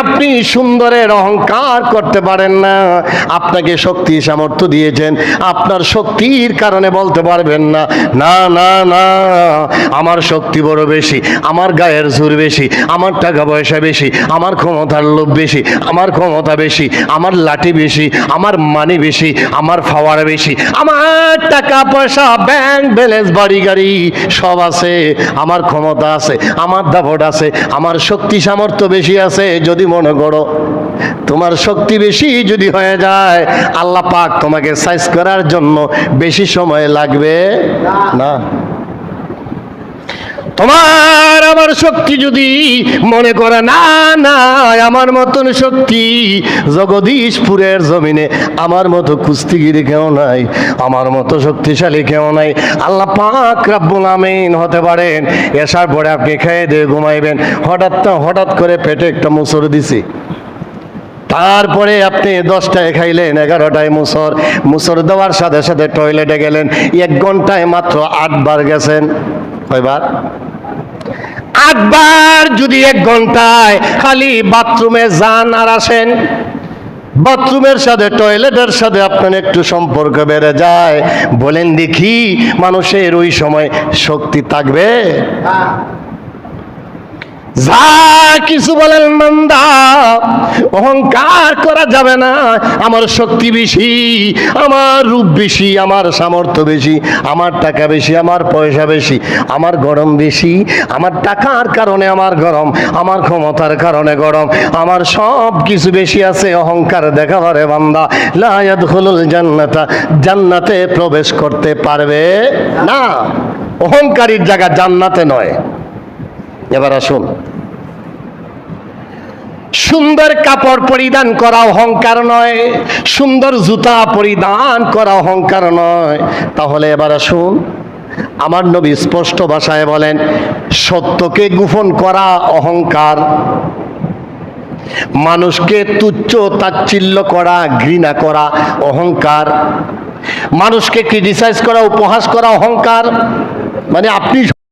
আপনি সুন্দরের অহংকার করতে পারেন না। আপনাকে শক্তি সামর্থ্য দিয়েছেন। আপনার শক্তির কারণে বলতে পারবেন না না না না, আমার শক্তি বড় বেশি, আমার গায়ের জোর বেশি, আমার টাকা পয়সা বেশি, আমার ক্ষমতার লোভ বেশি, আমার ক্ষমতা বেশি, আমার লাঠি বেশি, আমার মানি বেশি, আমার ফাওয়ার বেশি, আমার টাকা পয়সা ব্যাংক ব্যালেন্স বাড়ি গাড়ি সব আছে, আমার ক্ষমতা আছে, আমার দাপট আছে, আমার শক্তি সামর্থ্য বেশি আছে, যদি মনে করো তোমার শক্তি বেশি যদি হয়ে যায়, আল্লাহ পাক তোমাকে সাইজ করার জন্য বেশি সময় লাগবে না। তোমার আমার শক্তি যদি মনে করে, না না, আমার মতন শক্তি জগদীশপুরের জমিনে আমার মতো কুস্তিগিরি কেউ নাই, আমার মতো শক্তিশালী কেউ নাই। আল্লাহ পাক রাব্বুল আমিন হতে পারেন, এসার পরে আপনি খেয়ে দিয়ে ঘুমাইবেন। হঠাৎ তো, হঠাৎ করে পেটে একটা মুসর দিছি। তারপরে আপনি দশটায় খাইলেন, এগারোটায় মুসর। মুসর দেওয়ার সাথে সাথে টয়লেটে গেলেন। এক ঘন্টায় মাত্র আটবার গেছেন। কয়বার? আটবার যদি এক ঘন্টায় খালি বাথরুমে যান আর আসেন, বাথরুমের সাথে, টয়লেটের সাথে আপনার একটু সম্পর্ক বেড়ে যায়। বলেন দেখি মানুষের ওই সময় শক্তি থাকবে? যা কিছু বলেন মন্দা অহংকার করা যাবে না। আমার শক্তি বেশি, আমার রূপ বেশি, আমার সামর্থ্য বেশি, আমার টাকা বেশি, আমার পয়সা বেশি, আমার গরম বেশি, আমার টাকার কারণে আমার গরম, আমার ক্ষমতার কারণে গরম, আমার সব কিছু বেশি আছে, অহংকার দেখাবারে বান্দা। লায়াত হলুল জান্নাতা, জান্নাতে প্রবেশ করতে পারবে না। অহংকারীর জায়গা জান্নাতে নয়। এবার আসুন। সুন্দর কাপড় পরিধান করা অহংকার নয়, সুন্দর জুতা পরিধান করা অহংকার নয়। তাহলে এবার আসুন, আমার নবী স্পষ্ট ভাষায় বলেন, সত্যকে গোপন করা অহংকার। মানুষকে তুচ্ছ তাচ্ছিল্য করা, ঘৃণা করা অহংকার। মানুষকে ক্রিটিসাইজ করা, উপহাস করা অহংকার। মানে আপনি